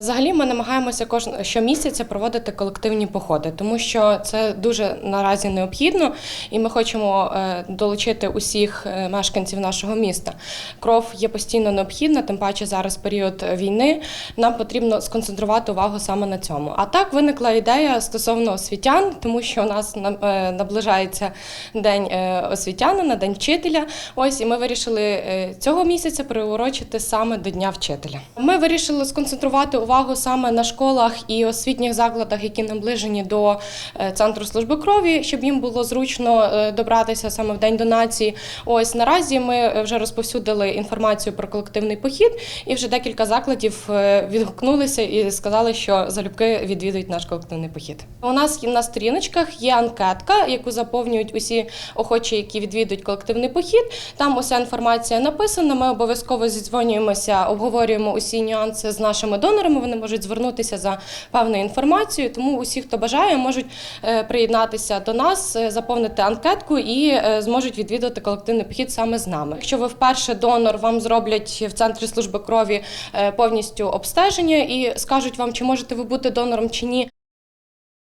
Взагалі, ми намагаємося кожного щомісяця проводити колективні походи, тому що це дуже наразі необхідно, і ми хочемо е, долучити усіх е, мешканців нашого міста. Кров є постійно необхідна, тим паче зараз період війни. Нам потрібно сконцентрувати увагу саме на цьому. А так виникла ідея стосовно освітян, тому що у нас на- е, наближається день освітянина, день вчителя. Ось і ми вирішили цього місяця приурочити саме до Дня вчителя. Ми вирішили сконцентрувати увагу саме на школах і освітніх закладах, які наближені до е, центру служби крові, щоб їм було зручно е, добратися саме в день донації. Ось наразі ми е, вже розповсюдили інформацію про колективний похід, і вже декілька закладів відгукнулися і сказали, що залюбки відвідують наш колективний похід. У нас на сторіночках є анкетка, яку заповнюють усі охочі, які відвідують колективний похід. Там уся інформація написана. Ми обов'язково зідзвонюємося, обговорюємо усі нюанси з нашими донорами. Вони можуть звернутися за певною інформацією. Тому усі, хто бажає, можуть е, приєднатися до нас, е, заповнити анкетку і е, зможуть відвідати колективний похід саме з нами. Якщо ви вперше донор, вам зроблять в центрі служби крові повністю обстеження і скажуть вам, чи можете ви бути донором чи ні.